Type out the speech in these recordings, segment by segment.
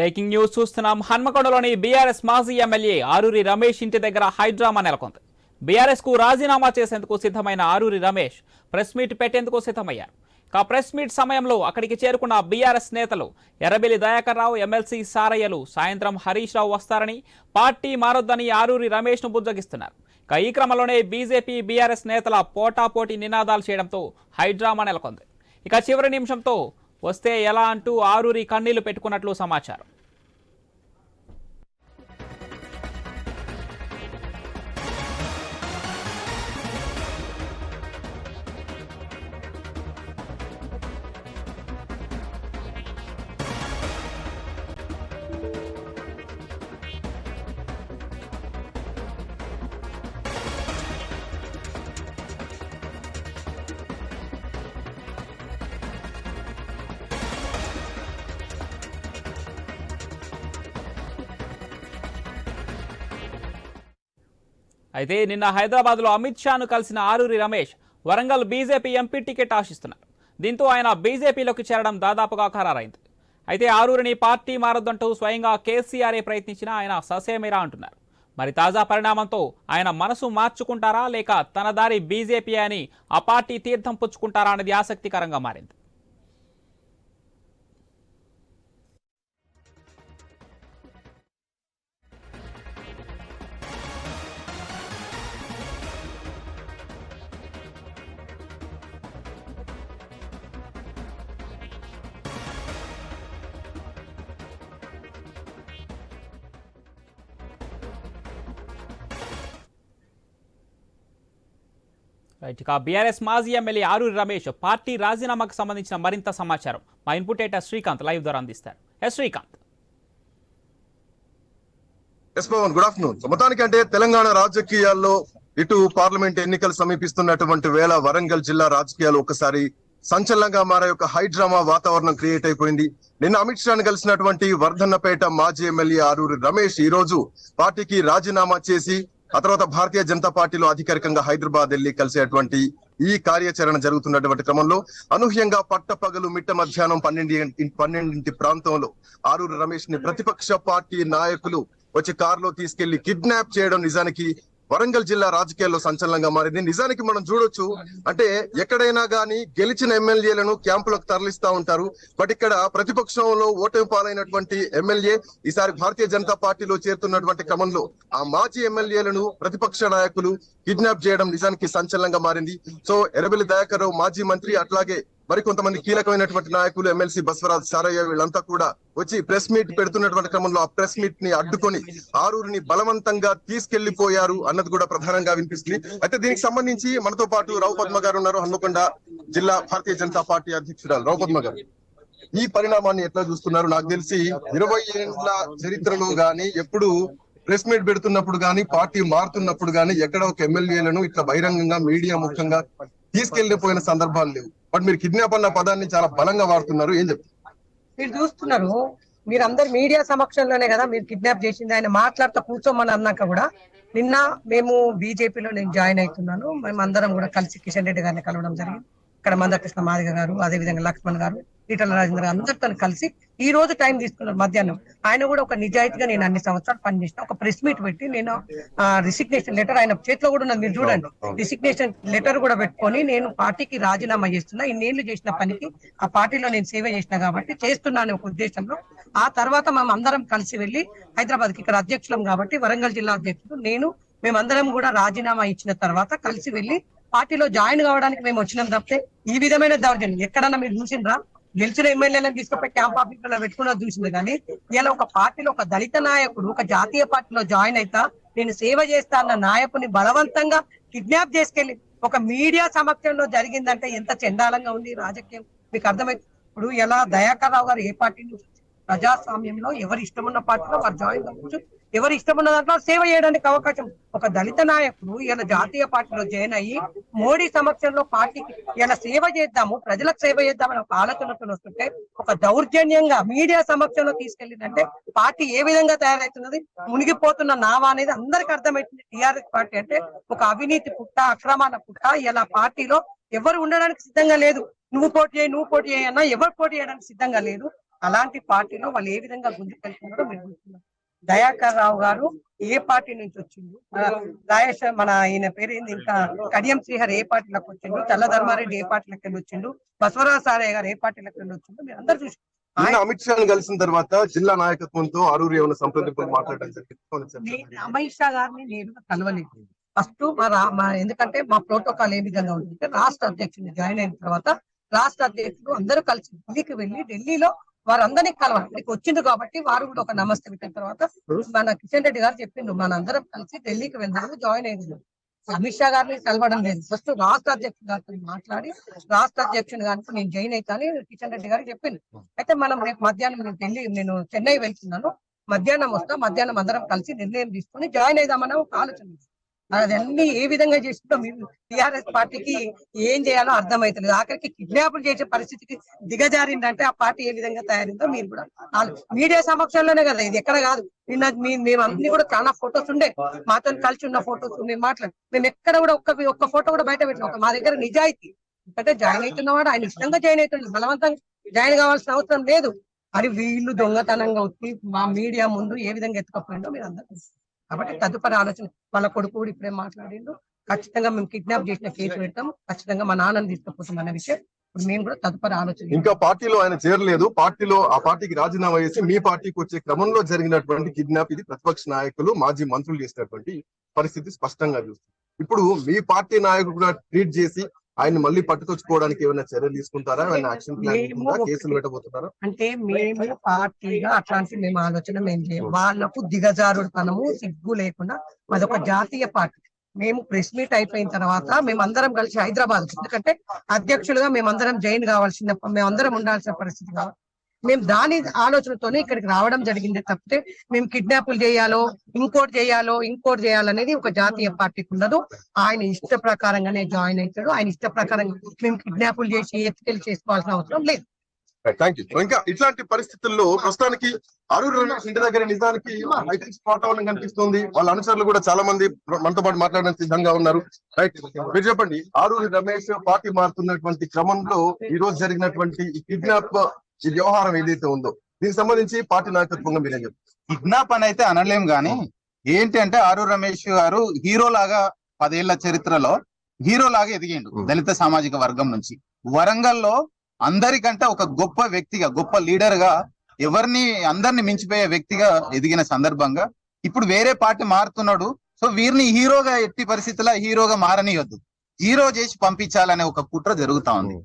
Breaking news చూస్తున్నాం. హన్మకొండలోని BRS మాజీ ఎమ్మెల్యే ఆరూరి రమేష్ ఇంటి దగ్గర హైడ్రామా నెలకొంది. బీఆర్ఎస్కు రాజీనామా చేసేందుకు సిద్ధమైన ఆరూరి రమేష్ ప్రెస్ మీట్ పెట్టేందుకు సిద్ధమయ్యారు. ఇక ప్రెస్ మీట్ సమయంలో అక్కడికి చేరుకున్న బీఆర్ఎస్ నేతలు ఎర్రబెల్లి దయాకర్ రావు ఎమ్మెల్సీ సారయ్యలు సాయంత్రం హరీష్ రావు వస్తారని పార్టీ మారొద్దని ఆరూరి రమేష్ను బుజ్జగిస్తున్నారు. ఇక ఈ క్రమంలోనే బీజేపీ బీఆర్ఎస్ నేతల పోటాపోటీ నినాదాలు చేయడంతో హైడ్రామా నెలకొంది. ఇక చివరి నిమిషంతో వస్తే ఎలా అంటూ ఆరూరి కన్నీళ్ళు పెట్టుకున్నట్లు సమాచారం. అయితే నిన్న హైదరాబాద్లో అమిత్ షాను కలిసిన Aroori Ramesh Warangal BJP MP ticket ఆశిస్తున్నారు. దీంతో ఆయన బీజేపీలోకి చేరడం దాదాపుగా ఖరారైంది. అయితే ఆరూరిని పార్టీ మారొద్దంటూ స్వయంగా కేసీఆర్ఏ ప్రయత్నించినా ఆయన ససేమిరా అంటున్నారు. మరి తాజా పరిణామంతో ఆయన మనసు మార్చుకుంటారా లేక తన దారి బీజేపీ అని ఆ పార్టీ తీర్థం పుచ్చుకుంటారా అనేది ఆసక్తికరంగా మారింది. రైట్ ఇక బీఆర్ఎస్ మాజీ ఎమ్మెల్యే ఆరూరి రమేష్ పార్టీ రాజీనామాకు సంబంధించిన మరింత సమాచారం. మా ఇన్పుట్ ఎయిటర్ శ్రీకాంత్ లైవ్ ద్వారా అందిస్తారు. S Srikanth. S Pavan good afternoon మొత్తానికి అంటే తెలంగాణ రాజకీయాల్లో ఇటు పార్లమెంట్ ఎన్నికలు సమీపిస్తున్నటువంటి వేళ వరంగల్ జిల్లా రాజకీయాలు ఒకసారి సంచలనంగా మారే ఒక హైడ్రామా వాతావరణం క్రియేట్ అయిపోయింది. నిన్న అమిత్ షాను కలిసినటువంటి వర్ధన్నపేట మాజీ ఎమ్మెల్యే ఆరూరి రమేష్ ఈ రోజు పార్టీకి రాజీనామా చేసి ఆ తర్వాత భారతీయ జనతా పార్టీలో అధికారికంగా హైదరాబాద్ వెళ్ళి కలిసేటువంటి ఈ కార్యాచరణ జరుగుతున్నటువంటి క్రమంలో అనూహ్యంగా పట్టపగలు మిట్ట మధ్యాహ్నం పన్నెండు పన్నెండింటి ప్రాంతంలో ఆరూరు రమేష్ని ప్రతిపక్ష పార్టీ నాయకులు వచ్చి కారులో తీసుకెళ్ళి కిడ్నాప్ చేయడం నిజానికి వరంగల్ జిల్లా రాజకీయాల్లో సంచలనంగా మారింది. నిజానికి మనం చూడొచ్చు అంటే ఎక్కడైనా గానీ గెలిచిన ఎమ్మెల్యేలను క్యాంపులకు తరలిస్తా ఉంటారు. బట్ ఇక్కడ ప్రతిపక్షంలో ఓటమి పాలైనటువంటి ఎమ్మెల్యే ఈసారి భారతీయ జనతా పార్టీలో చేరుతున్నటువంటి క్రమంలో ఆ మాజీ ఎమ్మెల్యేలను ప్రతిపక్ష నాయకులు కిడ్నాప్ చేయడం నిజానికి సంచలనంగా మారింది. సో ఎర్రబెల్లి దయాకర్ మాజీ మంత్రి అట్లాగే మరి కొంతమంది కీలకమైనటువంటి నాయకులు ఎమ్మెల్సీ బస్వరాజ్ సారయ్య వీళ్ళంతా కూడా వచ్చి ప్రెస్ మీట్ పెడుతున్నటువంటి క్రమంలో ఆ ప్రెస్ మీట్ని అడ్డుకొని ఆరూరిని బలవంతంగా తీసుకెళ్ళిపోయారు అన్నది కూడా ప్రధానంగా వినిపిస్తుంది. అయితే దీనికి సంబంధించి మనతో పాటు రావు పద్మ గారు ఉన్నారు హన్మకొండ జిల్లా భారతీయ జనతా పార్టీ అధ్యక్షురాలు. రావు పద్మ గారు ఈ పరిణామాన్ని ఎట్లా చూస్తున్నారు? నాకు తెలిసి ఇరవై ఏళ్ళ చరిత్రలో గాని ఎప్పుడు ప్రెస్ మీట్ పెడుతున్నప్పుడు గాని పార్టీ మారుతున్నప్పుడు గాని ఎక్కడ ఒక ఎమ్మెల్యేలను ఇట్లా బహిరంగంగా మీడియా ముఖ్యంగా తీసుకెళ్ళిపోయిన సందర్భాలు లేవు. బట్ మీరు కిడ్నాప్ అన్న పదాన్ని చాలా బలంగా వాడుతున్నారు. ఏం చెప్తారు? మీరు చూస్తున్నారు మీరు అందరు మీడియా సమక్షంలోనే కదా మీరు కిడ్నాప్ చేసింది. ఆయన మాట్లాడుతూ కూర్చోమని అన్నాక కూడా నిన్న మేము బీజేపీలో నేను జాయిన్ అవుతున్నాను. మేము అందరం కూడా కలిసి కిషన్ రెడ్డి గారిని కలవడం జరిగింది. ఇక్కడ మందకృష్ణ మాదిగ గారు అదే విధంగా లక్ష్మణ్ గారు ఈటల రాజేంద్ర గారు అందరితో కలిసి ఈ రోజు టైం తీసుకున్నారు మధ్యాహ్నం. ఆయన కూడా ఒక నిజాయితీగా నేను అన్ని సంవత్సరాలు పనిచేసిన. ఒక ప్రెస్ మీట్ పెట్టి నేను రిసిగ్నేషన్ లెటర్ ఆయన చేతిలో కూడా ఉన్నది మీరు చూడండి. రిసిగ్నేషన్ లెటర్ కూడా పెట్టుకొని నేను పార్టీకి రాజీనామా చేస్తున్నా. ఇన్నేళ్ళు చేసిన పనికి ఆ పార్టీలో నేను సేవ చేసిన కాబట్టి చేస్తున్నాను ఒక ఉద్దేశంలో. ఆ తర్వాత మేము అందరం కలిసి వెళ్ళి హైదరాబాద్కి ఇక్కడ అధ్యక్షులం కాబట్టి వరంగల్ జిల్లా అధ్యక్షుడు నేను మేమందరం కూడా రాజీనామా ఇచ్చిన తర్వాత కలిసి వెళ్ళి పార్టీలో జాయిన్ కావడానికి మేము వచ్చినాం తప్పితే ఈ విధమైన దౌర్జన్యం ఎక్కడన్నా మీరు చూసిండ్రా? గెలిచిన ఎమ్మెల్యేలను తీసుకుపోయి క్యాంప్ ఆఫీసులో పెట్టుకున్నది చూసింది కానీ ఇలా ఒక పార్టీలో ఒక దళిత నాయకుడు ఒక జాతీయ పార్టీలో జాయిన్ అయితా నేను సేవ చేస్తా అన్న నాయకుని బలవంతంగా కిడ్నాప్ చేసుకెళ్ళి ఒక మీడియా సమక్షంలో జరిగిందంటే ఎంత చండాలంగా ఉంది రాజకీయం? మీకు అర్థమైంది? ఇప్పుడు ఎలా దయాకర్ రావు గారు ఏ పార్టీ నుంచి ప్రజాస్వామ్యంలో ఎవరి ఇష్టం ఉన్న పార్టీలో వారు జాయిన్ కావచ్చు. ఎవరి ఇష్టం ఉన్న దాంట్లో సేవ చేయడానికి అవకాశం. ఒక దళిత నాయకుడు ఇలా జాతీయ పార్టీలో జాయిన్ అయ్యి మోడీ సమక్షంలో పార్టీకి ఇలా సేవ చేద్దాము ప్రజలకు సేవ చేద్దామని ఒక ఆలోచనతో వస్తుంటే ఒక దౌర్జన్యంగా మీడియా సమక్షంలో తీసుకెళ్ళిందంటే పార్టీ ఏ విధంగా తయారవుతున్నది మునిగిపోతున్న నావా అనేది అందరికి అర్థమవుతుంది. టిఆర్ఎస్ పార్టీ అంటే ఒక అవినీతి పుట్ట అక్రమాల పుట్ట. ఇలా పార్టీలో ఎవరు ఉండడానికి సిద్ధంగా లేదు. నువ్వు పోటీ చేయి నువ్వు పోటీ అయ్యి అన్నా ఎవరు పోటీ చేయడానికి సిద్ధంగా లేదు. అలాంటి పార్టీలో వాళ్ళు ఏ విధంగా గుంజుకెళ్తున్నారో మేము దయాకర్ రావు గారు ఏ పార్టీ నుంచి వచ్చిండు? మన రాయేష్ మన ఈయన పేరు ఏంది ఇంకా? కడియం శ్రీహర్ ఏ పార్టీలోకి వచ్చిండు? చల్ల ధర్మారెడ్డి ఏ పార్టీలోకి వెళ్ళి వచ్చిండు? బసవరాజ సారయ్య గారు ఏ పార్టీలోకి వెళ్ళి వచ్చిండు? మీరు అందరు చూసి అమిత్ షాని కలిసిన తర్వాత జిల్లా నాయకత్వంతో ఆరూరు ఏమైనా సంప్రదింపులు మాట్లాడడం జరిగింది. నేను అమిత్ షా గారిని నేరుగా కలవలేదు. ఫస్ట్ మా రా- మా ఎందుకంటే మా ప్రోటోకాల్ ఏ విధంగా ఉందంటే రాష్ట్ర అధ్యక్షుడిని జాయిన్ అయిన తర్వాత రాష్ట్ర అధ్యక్షుడు అందరూ కలిసి ఢిల్లీకి వెళ్ళి ఢిల్లీలో వారందరినీ కలవాలి. ఇక్కడికి వచ్చిండ్రు కాబట్టి వారు కూడా ఒక నమస్తే పెట్టిన తర్వాత మన కిషన్ రెడ్డి గారు చెప్పిండు మనందరం కలిసి ఢిల్లీకి వెళ్దాము జాయిన్ అయ్యింది అమిత్ షా గారిని కలవడం లేదు. ఫస్ట్ రాష్ట్ర అధ్యక్షుడు గారితో మాట్లాడి రాష్ట్ర అధ్యక్షుడు గారికి నేను జాయిన్ అవుతాను కిషన్ రెడ్డి గారు చెప్పింది అయితే మనం రేపు మధ్యాహ్నం నేను ఢిల్లీ నేను చెన్నై వెళ్తున్నాను. మధ్యాహ్నం వస్తా మధ్యాహ్నం అందరం కలిసి నిర్ణయం తీసుకొని జాయిన్ అయిదామని ఒక ఆలోచన అదన్నీ ఏ విధంగా చేసుకుంటో టిఆర్ఎస్ పార్టీకి ఏం చేయాలో అర్థమైతలేదు. ఆఖరికి కిడ్నాపులు చేసే పరిస్థితికి దిగజారిందంటే ఆ పార్టీ ఏ విధంగా తయారిందో మీరు కూడా మీడియా సమక్షంలోనే కదా ఇది ఎక్కడ కాదు. నిన్న మీ- మేము కూడా చాలా ఫొటోస్ ఉండే మాతో కలిసి ఉన్న ఫొటోస్ మేము మాట్లాడు. మేము ఎక్కడ కూడా ఒక్క ఒక్క ఫోటో కూడా బయట పెట్టిన. మా దగ్గర నిజాయితీ. ఎందుకంటే జాయిన్ అవుతున్నవాడు ఆయన ఇష్టంగా జాయిన్ అవుతుంది బలవంతంగా జాయిన్ కావాల్సిన అవసరం లేదు. మరి వీళ్ళు దొంగతనంగా వచ్చి మా మీడియా ముందు ఏ విధంగా ఎత్తుకపోయిందో మీరు అందరూ కాబట్టి తదుపరి ఆలోచన వాళ్ళ కొడుకు కూడా ఇప్పుడే మాట్లాడిండు. ఖచ్చితంగా మేము కిడ్నాప్ చేసిన కేసు పెడతాం. ఖచ్చితంగా మా నాన్నని తీసుకుపోతాం అన్న విషయం. ఇప్పుడు మేము కూడా తదుపరి ఆలోచన ఇంకా పార్టీలో ఆయన చేరలేదు. పార్టీలో ఆ పార్టీకి రాజీనామా చేసి మీ పార్టీకి వచ్చే క్రమంలో జరిగినటువంటి కిడ్నాప్ ఇది ప్రతిపక్ష నాయకులు మాజీ మంత్రులు చేసినటువంటి పరిస్థితి స్పష్టంగా చూస్తుంది. ఇప్పుడు మీ పార్టీ నాయకుడు కూడా ట్వీట్ చేసి ఆయన మళ్ళీ పట్టుకొచ్చుకోవడానికి ఏమైనా చర్యలు తీసుకుంటారా? ఏమైనా యాక్షన్ ప్లాన్ కేసులు పెట్టబోతున్నారా? అంటే మేము పార్టీగా అట్లాంటి మేము ఆలోచన మేము చేయం. వాళ్ళకు దిగజారుడుతనము సిగ్గు లేకుండా మాదొక జాతీయ పార్టీ. మేము ప్రెస్ మీట్ అయిపోయిన తర్వాత మేము అందరం కలిసి హైదరాబాద్ ఎందుకంటే అధ్యక్షులుగా మేమందరం జైన్ కావాల్సిన మేమందరం ఉండాల్సిన పరిస్థితి కాబట్టి మేము దాని ఆలోచనతోనే ఇక్కడికి రావడం జరిగింది తప్పితే మేము కిడ్నాపులు చేయాలో ఇంకోటి చేయాలో ఇంకోటి చేయాలనేది ఒక జాతీయ పార్టీకి ఉండదు. ఆయన ఇష్ట ప్రకారంగానే జాయిన్ అవుతాడు. ఆయన ఇష్ట ప్రకారంగా మేము కిడ్నాపులు చేసి ఎత్తుకెళ్ళి చేసుకోవాల్సిన అవసరం లేదు. థ్యాంక్ యూ ఇంకా ఇట్లాంటి పరిస్థితుల్లో ప్రస్తుతానికి అరుణ్ ఇంటి దగ్గర నిజానికి వాతావరణం కనిపిస్తుంది. వాళ్ళ అనుచరులు కూడా చాలా మంది మనతో పాటు మాట్లాడడానికి సిద్ధంగా ఉన్నారు. రైట్ మీరు చెప్పండి ఆరూరి రమేష్ పార్టీ మారుతున్నటువంటి క్రమంలో ఈ రోజు జరిగినటువంటి కిడ్నాప్ ఈ వ్యవహారం ఏదైతే ఉందో. దీనికి సంబంధించి పార్టీ నాయకత్వంగా మీరేం చెప్తారు కిడ్నాప్ అని అయితే అనలేం గాని ఏంటి అంటే ఆరు రమేష్ గారు హీరో లాగా పదేళ్ళ చరిత్రలో హీరో లాగా ఎదిగిండు. దళిత సామాజిక వర్గం నుంచి. వరంగల్లో అందరికంటే ఒక గొప్ప వ్యక్తిగా గొప్ప లీడర్గా ఎవరిని అందరిని మించిపోయే వ్యక్తిగా ఎదిగిన సందర్భంగా ఇప్పుడు వేరే పార్టీ మారుతున్నాడు. సో వీరిని హీరోగా ఎట్టి పరిస్థితుల్లో హీరోగా మారనియొద్దు. హీరో చేసి పంపించాలనే ఒక కుట్ర జరుగుతా ఉంది.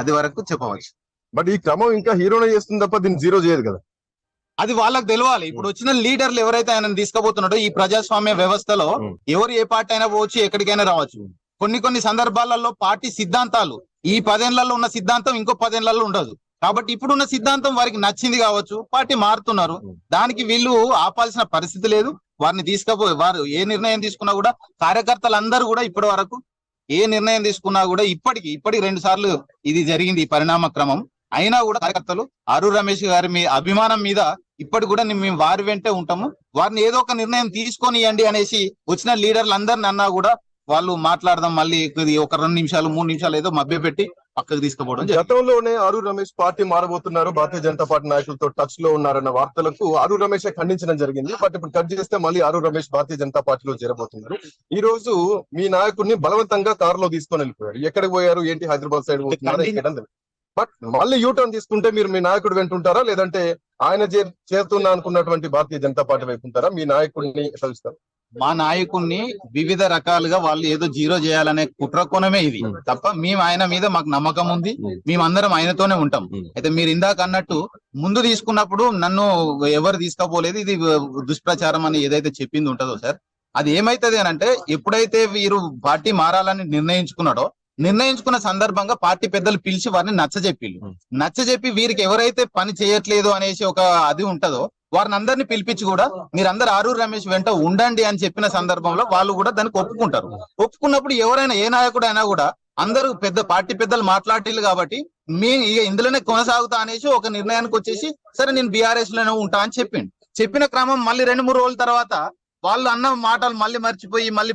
అది వరకు చెప్పవచ్చు. బట్ ఈ క్రమం ఇంకా హీరోనే చేస్తుంది తప్ప దీన్ని జీరో చేయదు కదా. అది వాళ్ళకి తెలియాలి ఇప్పుడు వచ్చిన లీడర్లు ఎవరైతే ఆయన తీసుకుపోతున్నాడో ఈ ప్రజాస్వామ్య వ్యవస్థలో. ఎవరు ఏ పార్టీ అయినా పోవచ్చు ఎక్కడికైనా రావచ్చు. కొన్ని కొన్ని సందర్భాలలో పార్టీ సిద్ధాంతాలు ఈ పదేళ్ళలో ఉన్న సిద్ధాంతం ఇంకో పదేళ్ళలో ఉండదు. కాబట్టి ఇప్పుడున్న సిద్ధాంతం వారికి నచ్చింది కావచ్చు పార్టీ మారుతున్నారు. దానికి వీళ్ళు ఆపాల్సిన పరిస్థితి లేదు. వారిని తీసుకపోయి వారు ఏ నిర్ణయం తీసుకున్నా కూడా కార్యకర్తలు అందరూ కూడా ఇప్పటి వరకు ఏ నిర్ణయం తీసుకున్నా కూడా ఇప్పటికి ఇప్పటికి రెండు సార్లు ఇది జరిగింది ఈ పరిణామ క్రమం. అయినా కూడా కార్యకర్తలు అరు రమేష్ గారి మీ అభిమానం మీద ఇప్పటి కూడా ని- మేము వారి వెంటే ఉంటాము. వారిని ఏదో ఒక నిర్ణయం తీసుకొనియండి అనేసి వచ్చిన లీడర్లు అందరిని అన్నా కూడా వాళ్ళు మాట్లాడదాం మళ్ళీ ఒక రెండు నిమిషాలు మూడు నిమిషాలు ఏదో మభ్య పెట్టి పక్కకు తీసుకుపోవడం జరిగింది. గతంలోనే ఆరు రమేష్ పార్టీ మారబోతున్నారు. భారతీయ జనతా పార్టీ నాయకులతో టచ్లో ఉన్నారన్న వార్తలకు ఆరు రమేష్ ఖండించడం జరిగింది. బట్ ఇప్పుడు కట్ చేస్తే మళ్ళీ ఆరు రమేష్ భారతీయ జనతా పార్టీలో చేరబోతున్నారు. ఈ రోజు మీ నాయకుడిని బలవంతంగా కారులో తీసుకొని వెళ్ళిపోయారు. ఎక్కడికి పోయారు? ఏంటి హైదరాబాద్ సైడ్ పోతున్నారా. బట్ మళ్ళీ యూటర్న్ తీసుకుంటే మీరు మీ నాయకుడు వెంటుంటారా? లేదంటే ఆయన చే- చేరుతున్నా అనుకున్నటువంటి భారతీయ జనతా పార్టీ వైపు ఉంటారా? మీ నాయకుడిని చూస్తారు మా నాయకుడిని వివిధ రకాలుగా వాళ్ళు ఏదో జీరో చేయాలనే కుట్ర కోణమే ఇది. తప్ప మేము ఆయన మీద మాకు నమ్మకం ఉంది. మేమందరం ఆయనతోనే ఉంటాం. అయితే మీరు ఇందాక అన్నట్టు ముందు తీసుకున్నప్పుడు నన్ను ఎవరు తీసుకపోలేదు. ఇది దుష్ప్రచారం అని ఏదైతే చెప్పింది ఉంటుందో సార్. అది ఏమైతది అని అంటే ఎప్పుడైతే వీరు పార్టీ మారాలని నిర్ణయించుకున్నాడో నిర్ణయించుకున్న సందర్భంగా పార్టీ పెద్దలు పిలిచి వారిని నచ్చజెప్పిళ్ళు. నచ్చజెప్పి వీరికి ఎవరైతే పని చేయట్లేదు అనేసి ఒక అది ఉంటదో వారిని అందరిని పిలిపించి కూడా మీరందరూ ఆరూరు రమేష్ వెంట ఉండండి అని చెప్పిన సందర్భంలో వాళ్ళు కూడా దానికి ఒప్పుకుంటారు. ఒప్పుకున్నప్పుడు ఎవరైనా ఏ నాయకుడు అయినా కూడా అందరూ పెద్ద పార్టీ పెద్దలు మాట్లాడిల్లు కాబట్టి మీ ఇక ఇందులోనే కొనసాగుతా అనేసి ఒక నిర్ణయానికి వచ్చేసి సరే నేను బీఆర్ఎస్లోనే ఉంటా అని చెప్పిండు. చెప్పిన క్రమం మళ్ళీ రెండు మూడు రోజుల తర్వాత వాళ్ళు అన్న మాటలు మళ్ళీ మర్చిపోయి మళ్ళీ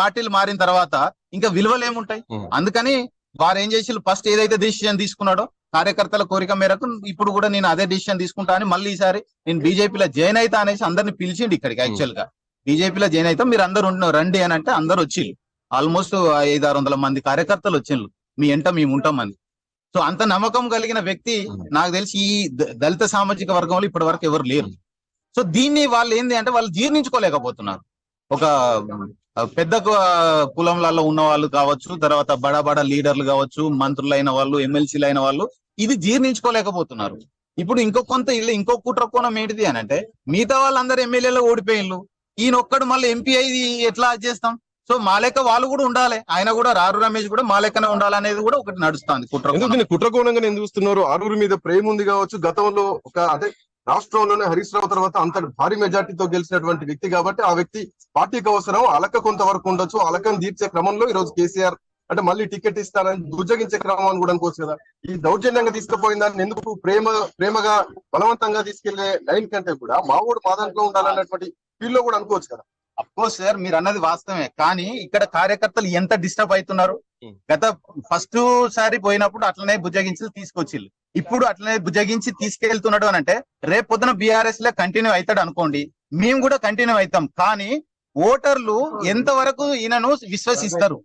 పార్టీలు మారిన తర్వాత ఇంకా విలువలు ఏముంటాయి. అందుకని వారు ఏం చేసి ఫస్ట్ ఏదైతే డిసిషన్ తీసుకున్నాడో కార్యకర్తల కోరిక మేరకు ఇప్పుడు కూడా నేను అదే డిసిషన్ తీసుకుంటా అని మళ్ళీ ఈసారి నేను బీజేపీలో జాయిన్ అయితా అనేసి అందరిని పిలిచిండి ఇక్కడికి యాక్చువల్గా. బీజేపీలో జాయిన్ అయితే మీరు అందరు రండి అని అంటే అందరు వచ్చిళ్ళు. ఆల్మోస్ట్ ఐదు ఆరు వందల మంది కార్యకర్తలు వచ్చిండ్రు మీ ఎంట మేము ఉంటామని సో అంత నమ్మకం కలిగిన వ్యక్తి నాకు తెలిసి ఈ దళిత సామాజిక వర్గంలో ఇప్పటి వరకు ఎవరు లేరు. సో దీన్ని వాళ్ళు ఏంది అంటే వాళ్ళు జీర్ణించుకోలేకపోతున్నారు. ఒక పెద్ద కులంలలో ఉన్న వాళ్ళు కావచ్చు తర్వాత బడా బడా లీడర్లు కావచ్చు మంత్రులైన వాళ్ళు ఎమ్మెల్సీలు అయిన వాళ్ళు ఇది జీర్ణించుకోలేకపోతున్నారు. ఇప్పుడు ఇంకో కొంత ఇల్లు ఇంకో కుట్ర కోణం ఏంటిది అని అంటే మిగతా వాళ్ళందరూ ఎమ్మెల్యేలో ఓడిపోయిన్లు ఈయన ఒక్కడు మళ్ళీ ఎంపీ అయ్యి ఎట్లా అది చేస్తాం? సో మా లెక్క వాళ్ళు కూడా ఉండాలి. ఆయన కూడా రారు రమేష్ కూడా మా లెక్కనే ఉండాలనేది కూడా ఒకటి నడుస్తుంది కుట్ర కుట్రకోణంగా ఎందుకు చూస్తున్నారు? ఆరూరు మీద ప్రేమ ఉంది కావచ్చు గతంలో ఒక అంటే రాష్ట్రంలోనే హరీష్ రావు తర్వాత అంత భారీ మెజార్టీతో గెలిచినటువంటి వ్యక్తి కాబట్టి ఆ వ్యక్తి పార్టీకి అవసరం అలక కొంతవరకు ఉండొచ్చు. అలకను తీర్చే క్రమంలో ఈ రోజు కేసీఆర్ అంటే మళ్ళీ టికెట్ ఇస్తారని దుర్జగించే క్రమం కూడా అనుకోవచ్చు కదా. ఈ దౌర్జన్యంగా తీసుకుపోయిన దాన్ని ఎందుకు ప్రేమ ప్రేమగా బలవంతంగా తీసుకెళ్ళే లైన్ కంటే కూడా మావోడు మా దాంట్లో ఉండాలన్నటువంటి ఫీల్లో కూడా అనుకోవచ్చు కదా. అఫ్కోర్స్ సార్ మీరు అన్నది వాస్తవమే. కానీ ఇక్కడ కార్యకర్తలు ఎంత డిస్టర్బ్ అవుతున్నారు? గత ఫస్ట్ సారి పోయినప్పుడు అట్లనే బుజ్జగించి తీసుకొచ్చిల్లు ఇప్పుడు అట్లనే బుజ్జగించి తీసుకెళ్తున్నాడు అని అంటే రేపు పొద్దున బీఆర్ఎస్లో కంటిన్యూ అవుతాడు అనుకోండి. మేము కూడా కంటిన్యూ అవుతాం. కానీ ఓటర్లు ఎంత వరకు ఈయనను విశ్వసిస్తారు.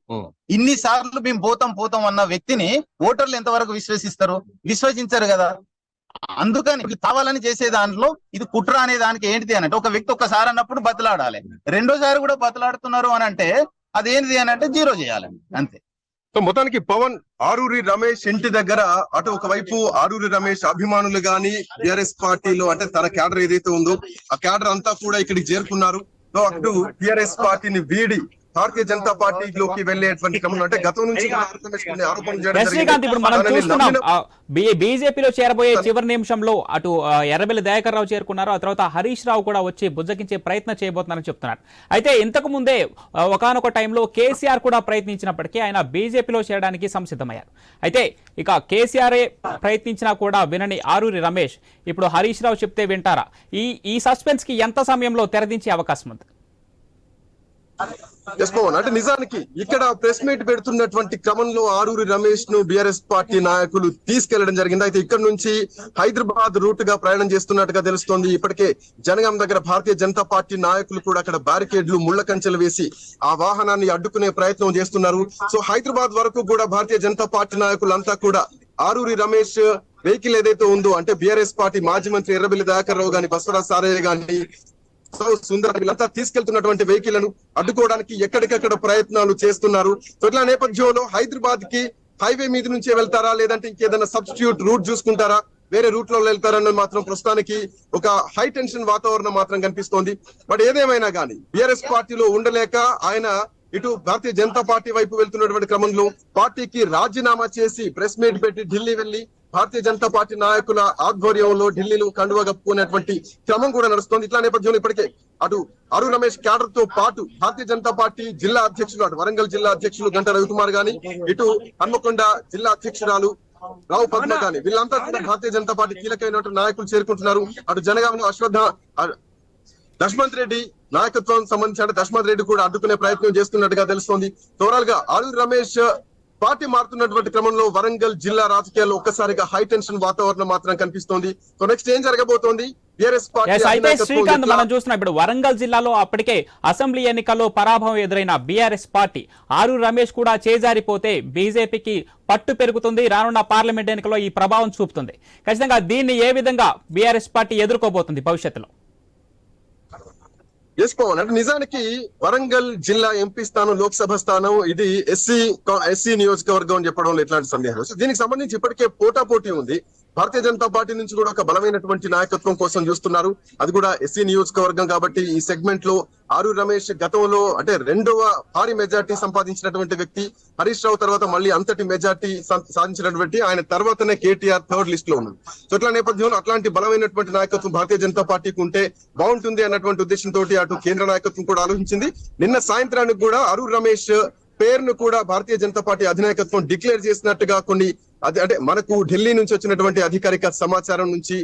ఇన్ని సార్లు మేము పోతాం పోతాం అన్న వ్యక్తిని ఓటర్లు ఎంత వరకు విశ్వసిస్తారు? విశ్వసించరు కదా. అందుకని కావాలని చేసే దాంట్లో ఇది కుట్ర అనే దానికి ఏంటిది అని అంటే ఒక వ్యక్తి ఒక్కసారి అన్నప్పుడు బతలాడాలి. రెండోసారి కూడా బతలాడుతున్నారు అని అంటే అదేంటిది అని అంటే జీరో చేయాలి. అంతే. సో మొత్తానికి పవన్ ఆరూరి రమేష్ ఇంటి దగ్గర అటు ఒకవైపు ఆరూరి రమేష్ అభిమానులు గాని టిఆర్ఎస్ పార్టీలో అంటే తన క్యాడర్ ఏదైతే ఉందో ఆ క్యాడర్ అంతా కూడా ఇక్కడికి చేరుకున్నారు. సో అటు టిఆర్ఎస్ పార్టీని వీడి భారతీయ జనతా పార్టీలోకి వెళ్ళేటువంటి క్రమంలో అంటే గతం నుంచి ఆరోపణలు చేయడం శ్రీకాంత్ ఇప్పుడు మనం తనని చూస్తున్నాం. బీజేపీలో చేరబోయే చివరి నిమిషంలో అటు ఎర్రబెల్లి దయాకర్ రావు చేరుకున్నారు. ఆ తర్వాత హరీష్ రావు కూడా వచ్చి బుజ్జగించే ప్రయత్నం చేయబోతున్నారని చెప్తున్నారు. అయితే ఇంతకు ముందే ఒకనొక టైంలో కేసీఆర్ కూడా ప్రయత్నించినప్పటికీ ఆయన బీజేపీలో చేరడానికి సంసిద్ధమయ్యారు. అయితే ఇక కేసీఆరే ప్రయత్నించినా కూడా వినని ఆరూరి రమేష్. ఇప్పుడు హరీష్ రావు చెప్తే వింటారా? ఈ ఈ సస్పెన్స్కి ఎంత సమయంలో తెరదించే అవకాశం ఉంది? ఎస్ పవన్ అంటే నిజానికి ఇక్కడ ప్రెస్ మీట్ పెడుతున్నటువంటి క్రమంలో ఆరూరి రమేష్ను బిఆర్ఎస్ పార్టీ నాయకులు తీసుకెళ్ళడం జరిగింది. అయితే ఇక్కడ నుంచి హైదరాబాద్ రూట్గా ప్రయాణం చేస్తున్నట్టుగా తెలుస్తోంది. ఇప్పటికే జనగాం దగ్గర భారతీయ జనతా పార్టీ నాయకులు కూడా అక్కడ బ్యారికేడ్లు ముళ్ళ కంచెలు వేసి ఆ వాహనాన్ని అడ్డుకునే ప్రయత్నం చేస్తున్నారు. సో హైదరాబాద్ వరకు కూడా భారతీయ జనతా పార్టీ నాయకులంతా కూడా ఆరూరి రమేష్ వెహికల్ ఏదైతే ఉందో అంటే బిఆర్ఎస్ పార్టీ మాజీ మంత్రి ఎర్రబెల్లి దయాకర్ రావు గాని బసవరాజ్ సారయ్య గాని సో సుందర వీళ్ళంతా తీసుకెళ్తున్నటువంటి వెహికల్ అడ్డుకోవడానికి ఎక్కడికక్కడ ప్రయత్నాలు చేస్తున్నారు. సో ఇట్లా నేపథ్యంలో హైదరాబాద్కి హైవే మీద నుంచే వెళ్తారా? లేదంటే ఇంకేదైనా సబ్స్టిట్యూట్ రూట్ చూసుకుంటారా? వేరే రూట్లో వెళ్తారన్నది మాత్రం ప్రస్తుతానికి ఒక హై టెన్షన్ వాతావరణం మాత్రం కనిపిస్తోంది. బట్ ఏదేమైనా కానీ బిఆర్ఎస్ పార్టీలో ఉండలేక ఆయన ఇటు భారతీయ జనతా పార్టీ వైపు వెళ్తున్నటువంటి క్రమంలో పార్టీకి రాజీనామా చేసి ప్రెస్ మీట్ పెట్టి ఢిల్లీ వెళ్ళి భారతీయ జనతా పార్టీ నాయకుల ఆధ్వర్యంలో ఢిల్లీలో కండువ కప్పుకునేటువంటి క్రమం కూడా నడుస్తోంది. ఇట్లా నేపథ్యంలో ఇప్పటికే అటు అరు రమేష్ క్యాడర్తో పాటు భారతీయ జనతా పార్టీ జిల్లా అధ్యక్షులు అటు వరంగల్ జిల్లా అధ్యక్షులు గంట రవికుమార్ గాని ఇటు హన్మకొండ జిల్లా అధ్యక్షురాలు రావు పద్మ గాని వీళ్ళంతా కూడా భారతీయ జనతా పార్టీ కీలకమైనటువంటి నాయకులు చేరుకుంటున్నారు. అటు జనగాంలో అశ్వత్థ అ- రెడ్డి నాయకత్వం సంబంధించిన దశమంత్ రెడ్డి కూడా అడ్డుకునే ప్రయత్నం చేస్తున్నట్టుగా తెలుస్తోంది. ఓవరాల్గా రమేష్ పార్టీ మారుతున్నటువంటి క్రమంలో వరంగల్ జిల్లా రాజకీయాల్లో ఒక్కసారిగా హై టెన్షన్ వాతావరణం మాత్రం కనిపిస్తోంది. సో నెక్స్ట్ ఏం జరగబోతోంది? అయితే శ్రీకాంత్ మనం చూస్తున్నాం. ఇప్పుడు వరంగల్ జిల్లాలో అప్పటికే అసెంబ్లీ ఎన్నికల్లో పరాభవం ఎదురైన బీఆర్ఎస్ పార్టీ. ఆరు రమేష్ కూడా చేజారిపోతే బీజేపీకి పట్టు పెరుగుతుంది. రానున్న పార్లమెంట్ ఎన్నికల్లో ఈ ప్రభావం చూపుతుంది. ఖచ్చితంగా దీన్ని ఏ విధంగా బీఆర్ఎస్ పార్టీ ఎదుర్కోబోతుంది భవిష్యత్తులో? ఎస్ పవన్ అంటే నిజానికి వరంగల్ జిల్లా ఎంపీ స్థానం లోక్సభ స్థానం ఇది ఎస్సీ ఎస్సీ నియోజకవర్గం అని చెప్పడంలో ఎట్లాంటి సందేహం దీనికి సంబంధించి ఇప్పటికే పోటా పోటీ ఉంది. భారతీయ జనతా పార్టీ నుంచి కూడా ఒక బలమైనటువంటి నాయకత్వం కోసం చూస్తున్నారు. అది కూడా ఎస్సీ నియోజకవర్గం కాబట్టి ఈ సెగ్మెంట్లో ఆరు రమేష్ గతంలో అంటే రెండవ భారీ మెజార్టీ సంపాదించినటువంటి వ్యక్తి. హరీష్ రావు తర్వాత మళ్ళీ అంతటి మెజార్టీ సాధించినటువంటి ఆయన తర్వాతనే కేటీఆర్ థర్డ్ లిస్ట్లో ఉన్నారు సో ఇట్లా నేపథ్యంలో అట్లాంటి బలమైనటువంటి నాయకత్వం భారతీయ జనతా పార్టీకి ఉంటే బాగుంటుంది అన్నటువంటి ఉద్దేశంతో అటు కేంద్ర నాయకత్వం కూడా ఆలోచించింది. నిన్న సాయంత్రానికి కూడా అరుణ్ రమేష్ పేరును కూడా భారతీయ జనతా పార్టీ అధినాయకత్వం డిక్లేర్ చేసినట్టుగా కొన్ని అది అంటే మనకు ఢిల్లీ నుంచి వచ్చినటువంటి అధికారిక సమాచారం నుంచి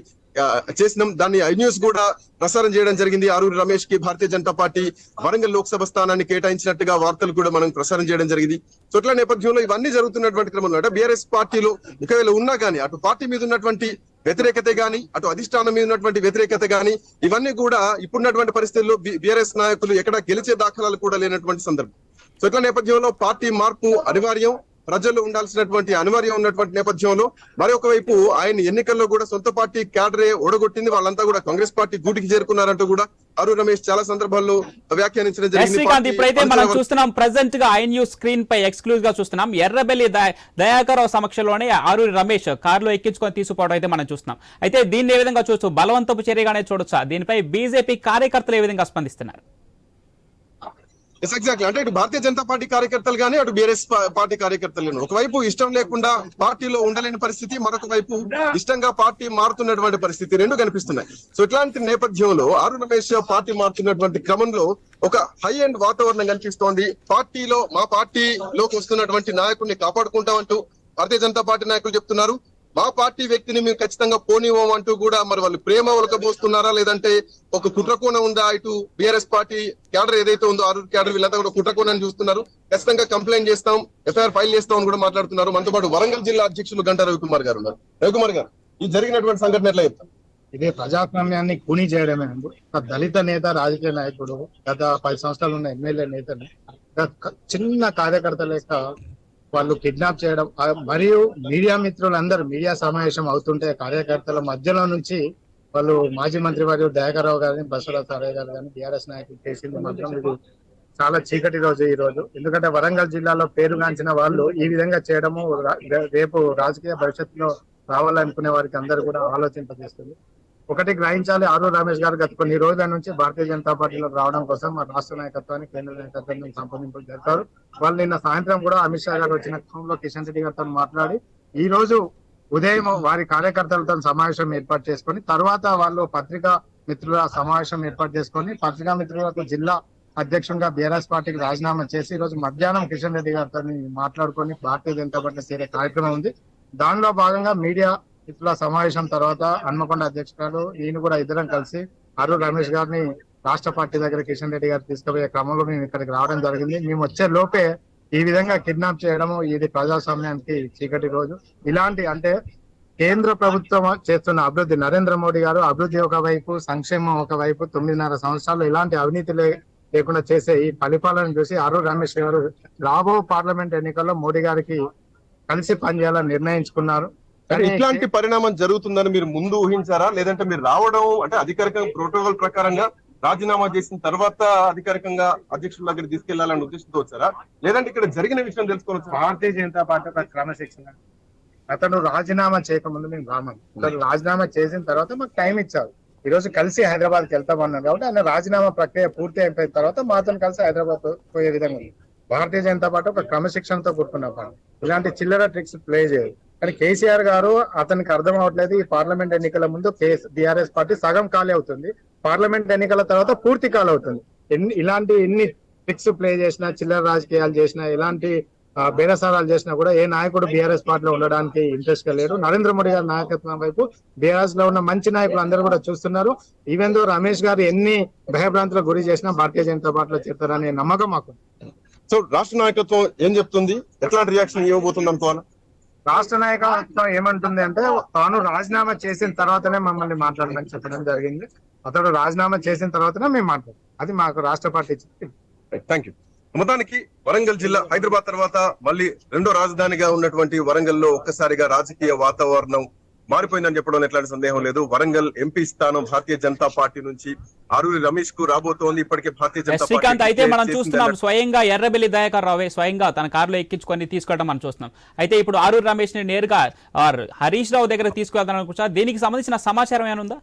చేసినాం. దాన్ని ఐ న్యూస్ కూడా ప్రసారం చేయడం జరిగింది. ఆరూరి రమేష్కి భారతీయ జనతా పార్టీ వరంగల్ లోక్సభ స్థానాన్ని కేటాయించినట్టుగా వార్తలు కూడా మనం ప్రసారం చేయడం జరిగింది. సో ఇట్లా నేపథ్యంలో ఇవన్నీ జరుగుతున్నటువంటి క్రమంలో అంటే బీఆర్ఎస్ పార్టీలో ఒకవేళ ఉన్నా కానీ అటు పార్టీ మీద ఉన్నటువంటి వ్యతిరేకత గాని అటు అధిష్టానం మీద ఉన్నటువంటి వ్యతిరేకత గాని ఇవన్నీ కూడా ఇప్పుడున్నటువంటి పరిస్థితుల్లో బీఆర్ఎస్ నాయకులు ఎక్కడ గెలిచే దాఖలాలు కూడా లేనటువంటి సందర్భం. సో ఇట్లా నేపథ్యంలో పార్టీ మార్పు అనివార్యం. ప్రజల్లో ఉండాల్సినటువంటి అనివార్యం ఉన్నటువంటి నేపథ్యంలో మరొక వైపు ఆయన ఎన్నికల్లో కూడా సొంత పార్టీ క్యాడరే ఓడగొట్టింది వాళ్ళంతా కూడా కాంగ్రెస్ పార్టీ గూటికి చేరుకున్నారంటూ కూడా అరు రమేష్ చాలా సందర్భాల్లో వ్యాఖ్యానించడం జరిగింది. ఇప్పుడైతే మనం చూస్తున్నాం ప్రెసెంట్గా ఐ న్యూస్ స్క్రీన్ పై ఎక్స్క్లూజివ్గా చూస్తున్నాం. ఎర్రబెల్లి దయ- దయాకర్ సమక్షంలోనే ఆరూరి రమేష్ కారులో ఎక్కించుకొని తీసుకుపోవడం అయితే మనం చూస్తున్నాం. అయితే దీన్ని ఏ విధంగా చూడొచ్చు బలవంతపు చర్యగానే చూడొచ్చా? దీనిపై బీజేపీ కార్యకర్తలు ఏ విధంగా స్పందిస్తున్నారు? ఎస్ ఎగ్జాక్ట్లీ అంటే ఇటు భారతీయ జనతా పార్టీ కార్యకర్తలు కానీ అటు బీఆర్ఎస్ పార్టీ కార్యకర్తలు గాని. ఒకవైపు ఇష్టం లేకుండా పార్టీలో ఉండలేని పరిస్థితి మరొక వైపు ఇష్టంగా పార్టీ మారుతున్నటువంటి పరిస్థితి రెండు కనిపిస్తున్నాయి. సో ఇట్లాంటి నేపథ్యంలో ఆరు రమేష్ పార్టీ మారుతున్నటువంటి క్రమంలో ఒక హై అండ్ వాతావరణం కనిపిస్తోంది. పార్టీలో మా పార్టీలోకి వస్తున్నటువంటి నాయకుడిని కాపాడుకుంటామంటూ భారతీయ జనతా పార్టీ నాయకులు చెప్తున్నారు. మా పార్టీ వ్యక్తిని మేము ఖచ్చితంగా పోనివ్వం అంటూ కూడా మరి వాళ్ళు ప్రేమ ఒలకబోస్తున్నారా? లేదంటే ఒక కుట్రకోణం ఉందా ఇటు బిఆర్ఎస్ పార్టీ క్యాడర్ ఏదైతే ఉందో ఆరు క్యాడర్ వీళ్ళంతా కూడా కుట్రకోణాన్ని చూస్తున్నారు. ఖచ్చితంగా కంప్లైంట్ చేస్తాం ఎఫ్ఐఆర్ ఫైల్ చేస్తాం అని కూడా మాట్లాడుతున్నారు. మనతో పాటు వరంగల్ జిల్లా అధ్యక్షులు గంటా రవికుమార్ గారు ఉన్నారు. రవికుమార్ గారు ఈ జరిగినటువంటి సంఘటన ఎట్లా చెప్తాం? ఇదే ప్రజాస్వామ్యాన్ని కూని చేయడమే. ఒక దళిత నేత రాజకీయ నాయకుడు గత పది సంవత్సరాలు ఉన్న ఎమ్మెల్యే నేతని చిన్న కార్యకర్త లేక వాళ్ళు కిడ్నాప్ చేయడం మరియు మీడియా మిత్రులందరూ మీడియా సమావేశం అవుతుంటే కార్యకర్తల మధ్యలో నుంచి వాళ్ళు మాజీ మంత్రి వారు దయాకర్రావు గారిని బసవరాజ్ సారయ్య గారు కానీ బీఆర్ఎస్ నాయకులు చేసింది మాత్రం ఇది చాలా చీకటి రోజు ఈ రోజు. ఎందుకంటే వరంగల్ జిల్లాలో పేరుగాంచిన వాళ్ళు ఈ విధంగా చేయడము రేపు రాజకీయ భవిష్యత్తులో రావాలనుకునే వారికి అందరూ కూడా ఆలోచింపజేస్తుంది. ఒకటి గ్రహించాలి. ఆరు రమేష్ గారు గత కొన్ని రోజుల నుంచి భారతీయ జనతా పార్టీలో రావడం కోసం మా రాష్ట్ర నాయకత్వాన్ని కేంద్ర నాయకత్వాన్ని సంప్రదింపులు జరిపారు వాళ్ళు నిన్న సాయంత్రం కూడా అమిత్ షా గారు వచ్చిన క్రమంలో కిషన్ రెడ్డి గారితో మాట్లాడి ఈ రోజు ఉదయం వారి కార్యకర్తలతో సమావేశం ఏర్పాటు చేసుకొని తర్వాత వాళ్ళు పత్రికా మిత్రుల సమావేశం ఏర్పాటు చేసుకొని పత్రికా మిత్రులకు జిల్లా అధ్యక్షుడిగా బీఆర్ఎస్ పార్టీకి రాజీనామా చేసి ఈ రోజు మధ్యాహ్నం కిషన్ రెడ్డి గారితో మాట్లాడుకొని భారతీయ జనతా పార్టీ చేరే కార్యక్రమం ఉంది. దానిలో భాగంగా మీడియా ఇట్లా సమావేశం తర్వాత హన్మకొండ అధ్యక్షురాలు ఈయన కూడా ఇద్దరం కలిసి అరు రమేష్ గారిని రాష్ట్ర పార్టీ దగ్గర కిషన్ రెడ్డి గారు తీసుకుపోయే క్రమంలో మేము ఇక్కడికి రావడం జరిగింది. మేము వచ్చే లోపే ఈ విధంగా కిడ్నాప్ చేయడము ఇది ప్రజాస్వామ్యానికి చీకటి రోజు. ఇలాంటి అంటే కేంద్ర ప్రభుత్వం చేస్తున్న అభివృద్ధి నరేంద్ర మోడీ గారు అభివృద్ధి ఒకవైపు సంక్షేమం ఒకవైపు తొమ్మిదిన్నర సంవత్సరాలు ఇలాంటి అవినీతి లేకుండా చేసే ఈ పరిపాలన చూసి అరు రమేష్ గారు రాబో పార్లమెంట్ ఎన్నికల్లో మోడీ గారికి కలిసి పనిచేయాలని నిర్ణయించుకున్నారు. అంటే కానీ ఇట్లాంటి పరిణామం జరుగుతుందని మీరు ముందు ఊహించారా? లేదంటే మీరు రావడం అంటే అధికారికంగా ప్రోటోకాల్ ప్రకారంగా రాజీనామా చేసిన తర్వాత అధికారికంగా అధ్యక్షుల దగ్గర తీసుకెళ్ళాలని ఉద్దేశంతో వచ్చారా? లేదంటే ఇక్కడ జరిగిన విషయం తెలుసుకోవచ్చు భారతీయ జనతా పార్టీ ఒక క్రమశిక్షణ. అతను రాజీనామా చేయకముందు మేము రామని అతను రాజీనామా చేసిన తర్వాత మాకు టైం ఇచ్చారు. ఈ రోజు కలిసి హైదరాబాద్కి వెళ్తామన్నారు కాబట్టి ఆయన రాజీనామా ప్రక్రియ పూర్తి అయిపోయిన తర్వాత మాతో కలిసి హైదరాబాద్ పోయే విధంగా ఉంది. భారతీయ జనతా పార్టీ ఒక క్రమశిక్షణతో కూడుకున్న పార్టీ. ఇలాంటి చిల్లర ట్రిక్స్ ప్లే చేయదు కానీ కేసీఆర్ గారు అతనికి అర్థం అవట్లేదు. ఈ పార్లమెంట్ ఎన్నికల ముందు బీఆర్ఎస్ పార్టీ సగం ఖాళీ అవుతుంది. పార్లమెంట్ ఎన్నికల తర్వాత పూర్తి ఖాళీ అవుతుంది. ఎన్ని ఇలాంటి ఎన్ని ట్రిక్స్ ప్లే చేసినా చిల్లర రాజకీయాలు చేసినా ఎలాంటి బేరసారాలు చేసినా కూడా ఏ నాయకుడు బీఆర్ఎస్ పార్టీలో ఉండడానికి ఇంట్రెస్ట్గా లేరు నరేంద్ర మోడీ గారి నాయకత్వం వైపు బీఆర్ఎస్లో ఉన్న మంచి నాయకులు అందరూ కూడా చూస్తున్నారు. ఈవెన్ దో రమేష్ గారు ఎన్ని భయభ్రాంతులకు గురి చేసినా భారతీయ జనతా పార్టీలో చేస్తారనే నమ్మకం మాకు సో రాష్ట్ర నాయకత్వం ఏం చెప్తుంది? ఎట్లాంటి రియాక్షన్ ఇవ్వబోతుంది అనుకోవాలి రాష్ట్ర నాయకత్వం ఏమంటుంది అంటే తాను రాజీనామా చేసిన తర్వాతనే మమ్మల్ని మాట్లాడమని చెప్పడం జరిగింది. అతడు రాజీనామా చేసిన తర్వాతనే మేము మాట్లాడాం. అది మాకు రాష్ట్ర పార్టీ థ్యాంక్ యూ మొత్తానికి వరంగల్ జిల్లా హైదరాబాద్ తర్వాత మళ్ళీ రెండో రాజధానిగా ఉన్నటువంటి వరంగల్లో ఒక్కసారిగా రాజకీయ వాతావరణం మారిపోయిందని చెప్పడం ఎట్లాంటి సందేహం లేదు. వరంగల్ ఎంపీ స్థానం భారతీయ జనతా పార్టీ నుంచి ఆరూరి రమేష్కు రాబోతోంది. ఇప్పటికే భారతీయ జనతా శ్రీకాంత్ అయితే మనం చూస్తున్నాం. స్వయంగా ఎర్రబెల్లి దయాకర్ రావే స్వయంగా తన కారులో ఎక్కించుకొని తీసుకోవడం మనం చూస్తున్నాం. అయితే ఇప్పుడు ఆరూరు రమేష్ని నేరుగా హరీష్ రావు దగ్గర తీసుకువెళ్దాం అనుకుంటా దీనికి సంబంధించిన సమాచారం ఏమైనా ఉందా?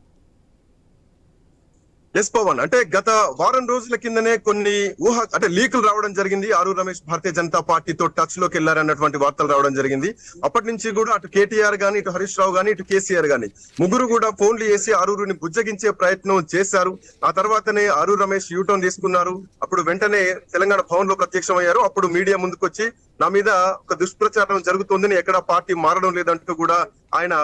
ఎస్ పవన్ అంటే గత వారం రోజుల కిందనే కొన్ని ఊహ అంటే లీకులు రావడం జరిగింది. ఆరు రమేష్ భారతీయ జనతా పార్టీతో టచ్లోకి వెళ్ళారన్నటువంటి వార్తలు రావడం జరిగింది. అప్పటి నుంచి కూడా అటు కేటీఆర్ గాని ఇటు హరీష్ రావు గాని ఇటు కేసీఆర్ గాని ముగ్గురు కూడా ఫోన్లు వేసి ఆరూరుని బుజ్జగించే ప్రయత్నం చేశారు. ఆ తర్వాతనే ఆరు రమేష్ యూటర్న్ తీసుకున్నారు. అప్పుడు వెంటనే తెలంగాణ భవన్లో ప్రత్యక్షమయ్యారు. అప్పుడు మీడియా ముందుకొచ్చి నా మీద ఒక దుష్ప్రచారం జరుగుతుందని ఎక్కడ పార్టీ మారడం లేదంటూ కూడా ఆయన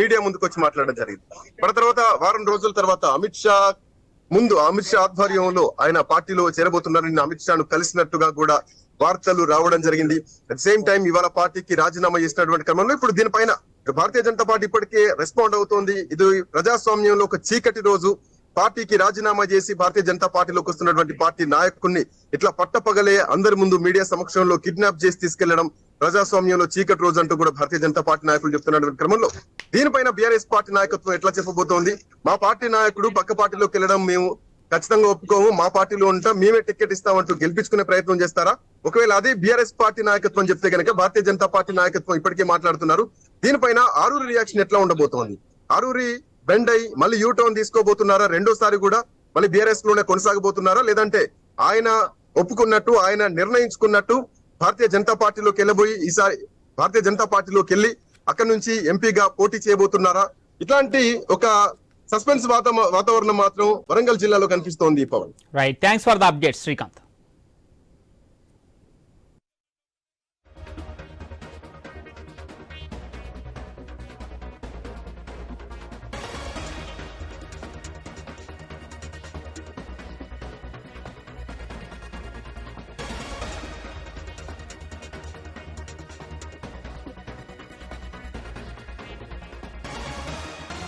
మీడియా ముందుకు వచ్చి మాట్లాడడం జరిగింది. మన తర్వాత వారం రోజుల తర్వాత అమిత్ షా ముందు అమిత్ షా ఆధ్వర్యంలో ఆయన పార్టీలో చేరబోతున్నారని అమిత్ షాను కలిసినట్టుగా కూడా వార్తలు రావడం జరిగింది. అట్ సేమ్ టైం ఇవాళ పార్టీకి రాజీనామా చేసినటువంటి క్రమంలో ఇప్పుడు దీనిపైన భారతీయ జనతా పార్టీ ఇప్పటికే రెస్పాండ్ అవుతోంది. ఇది ప్రజాస్వామ్యంలో ఒక చీకటి రోజు. పార్టీకి రాజీనామా చేసి భారతీయ జనతా పార్టీలోకి వస్తున్నటువంటి పార్టీ నాయకుడిని ఇట్లా పట్టపగలే అందరి ముందు మీడియా సమక్షంలో కిడ్నాప్ చేసి తీసుకెళ్ళడం ప్రజాస్వామ్యంలో చీకటి రోజు అంటూ కూడా భారతీయ జనతా పార్టీ నాయకులు చెప్తున్నటువంటి క్రమంలో దీనిపైన బీఆర్ఎస్ పార్టీ నాయకత్వం ఎట్లా చెప్పబోతోంది? మా పార్టీ నాయకుడు పక్క పార్టీలోకి వెళ్ళడం మేము ఖచ్చితంగా ఒప్పుకోము. మా పార్టీలో ఉంటాం. మేమే టికెట్ ఇస్తామంటూ గెలిపించుకునే ప్రయత్నం చేస్తారా? ఒకవేళ అదే బీఆర్ఎస్ పార్టీ నాయకత్వం చెప్తే కనుక భారతీయ జనతా పార్టీ నాయకత్వం ఇప్పటికే మాట్లాడుతున్నారు. దీనిపైన ఆరూరి రియాక్షన్ ఎట్లా ఉండబోతోంది? ఆరూరి బెండ్ అయి మళ్ళీ యూ టర్న్ తీసుకోబోతున్నారా? రెండోసారి కూడా మళ్ళీ బీఆర్ఎస్లోనే కొనసాగబోతున్నారా? లేదంటే ఆయన ఒప్పుకున్నట్టు ఆయన నిర్ణయించుకున్నట్టు భారతీయ జనతా పార్టీలోకి వెళ్ళబోయి ఈసారి భారతీయ జనతా పార్టీలోకి వెళ్ళి అక్కడి నుంచి ఎంపీగా పోటీ చేయబోతున్నారా? ఇట్లాంటి ఒక సస్పెన్స్ వాతావరణం మాత్రం వరంగల్ జిల్లాలో కనిపిస్తోంది Pavan. Right thanks for the update Srikanth